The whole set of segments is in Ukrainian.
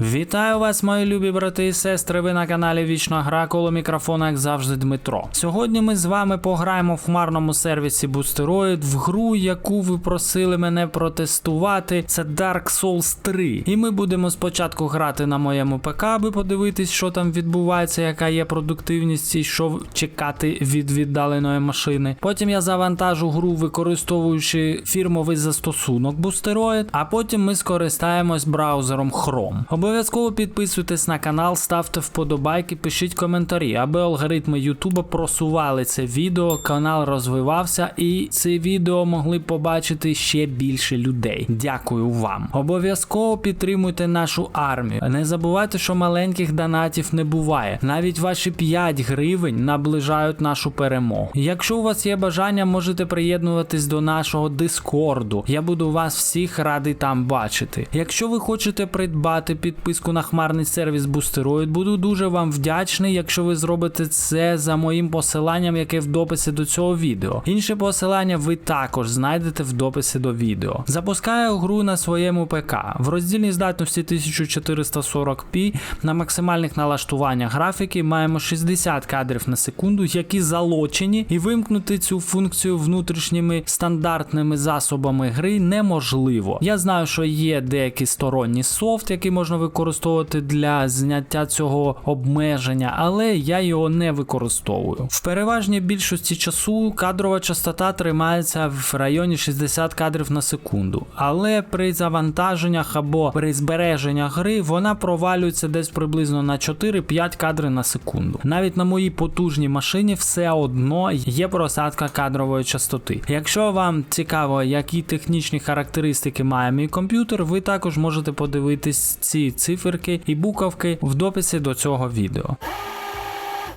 Вітаю вас, мої любі брати і сестри. Ви на каналі Вічна Гра коло мікрофона, як завжди, Дмитро. Сьогодні ми з вами пограємо в хмарному сервісі Boosteroid в гру, яку ви просили мене протестувати. Це Dark Souls 3. І ми будемо спочатку грати на моєму ПК, аби подивитись, що там відбувається, яка є продуктивність і що чекати від віддаленої машини. Потім я завантажу гру, використовуючи фірмовий застосунок Boosteroid, а потім ми скористаємось браузером Chrome. Обов'язково підписуйтесь на канал, ставте вподобайки, пишіть коментарі, аби алгоритми Ютуба просували це відео, канал розвивався і це відео могли побачити ще більше людей. Дякую вам. Обов'язково підтримуйте нашу армію. Не забувайте, що маленьких донатів не буває. Навіть ваші 5 гривень наближають нашу перемогу. Якщо у вас є бажання, можете приєднуватись до нашого дискорду. Я буду вас всіх радий там бачити. Якщо ви хочете придбати підписку на хмарний сервіс Boosteroid, буду дуже вам вдячний, якщо ви зробите це за моїм посиланням, яке в дописі до цього відео. Інше посилання ви також знайдете в дописі до відео. Запускаю гру на своєму ПК. В роздільній здатності 1440p на максимальних налаштуваннях графіки маємо 60 кадрів на секунду, які залочені, і вимкнути цю функцію внутрішніми стандартними засобами гри неможливо. Я знаю, що є деякий сторонній софт, який можна використовувати для зняття цього обмеження, але я його не використовую. В переважній більшості часу кадрова частота тримається в районі 60 кадрів на секунду, але при завантаженнях або при збереженнях гри вона провалюється десь приблизно на 4-5 кадри на секунду. Навіть на моїй потужній машині все одно є просадка кадрової частоти. Якщо вам цікаво, які технічні характеристики має мій комп'ютер, ви також можете подивитись ці циферки і буковки в дописі до цього відео.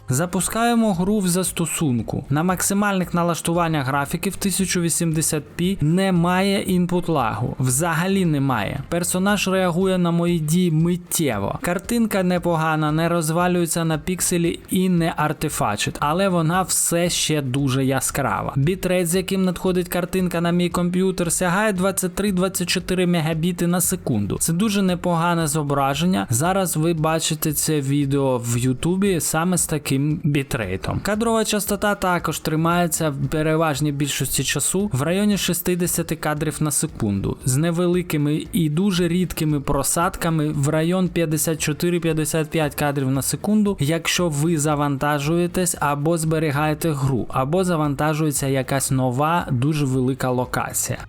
Запускаємо гру в застосунку. На максимальних налаштуваннях графіки в 1080p немає інпут лагу. Взагалі немає. Персонаж реагує на мої дії миттєво. Картинка непогана, не розвалюється на пікселі і не артефачить, але вона все ще дуже яскрава. Бітрейт, з яким надходить картинка на мій комп'ютер, сягає 23-24 мегабіти на секунду. Це дуже непогане зображення. Зараз ви бачите це відео в Ютубі саме з таким бітрейтом. Кадрова частота також тримається в переважній більшості часу в районі 60 кадрів на секунду, з невеликими і дуже рідкими просадками в район 54-55 кадрів на секунду, якщо ви завантажуєтесь або зберігаєте гру, або завантажується якась нова дуже велика локація.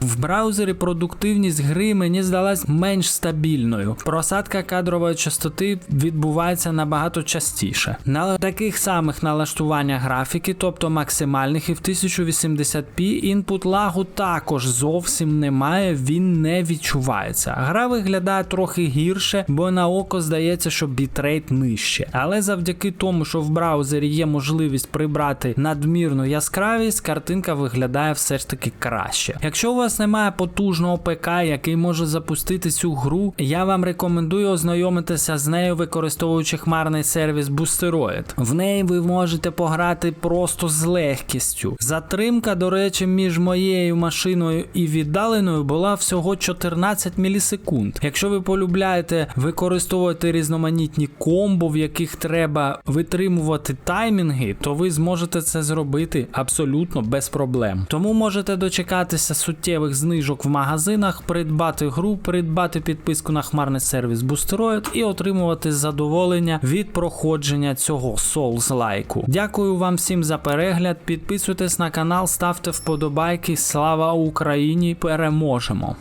В браузері продуктивність гри мені здалась менш стабільною. Просадка кадрової частоти відбувається набагато частіше. На таких самих налаштуваннях графіки, тобто максимальних і в 1080p, інпут лагу також зовсім немає, він не відчувається. Гра виглядає трохи гірше, бо на око здається, що бітрейт нижче. Але завдяки тому, що в браузері є можливість прибрати надмірну яскравість, картинка виглядає все ж таки краще. Якщо у вас немає потужного ПК, який може запустити цю гру, я вам рекомендую ознайомитися з нею, використовуючи хмарний сервіс Boosteroid. В неї ви можете пограти просто з легкістю. Затримка, до речі, між моєю машиною і віддаленою була всього 14 мілісекунд. Якщо ви полюбляєте використовувати різноманітні комбо, в яких треба витримувати таймінги, то ви зможете це зробити абсолютно без проблем. Тому можете дочекатися суттєвих знижок в магазинах, придбати гру, придбати підписку на хмарний сервіс Boosteroid і отримувати задоволення від проходження цього Souls лайку. Дякую вам всім за перегляд. Підписуйтесь на канал, ставте вподобайки. Слава Україні! Переможемо!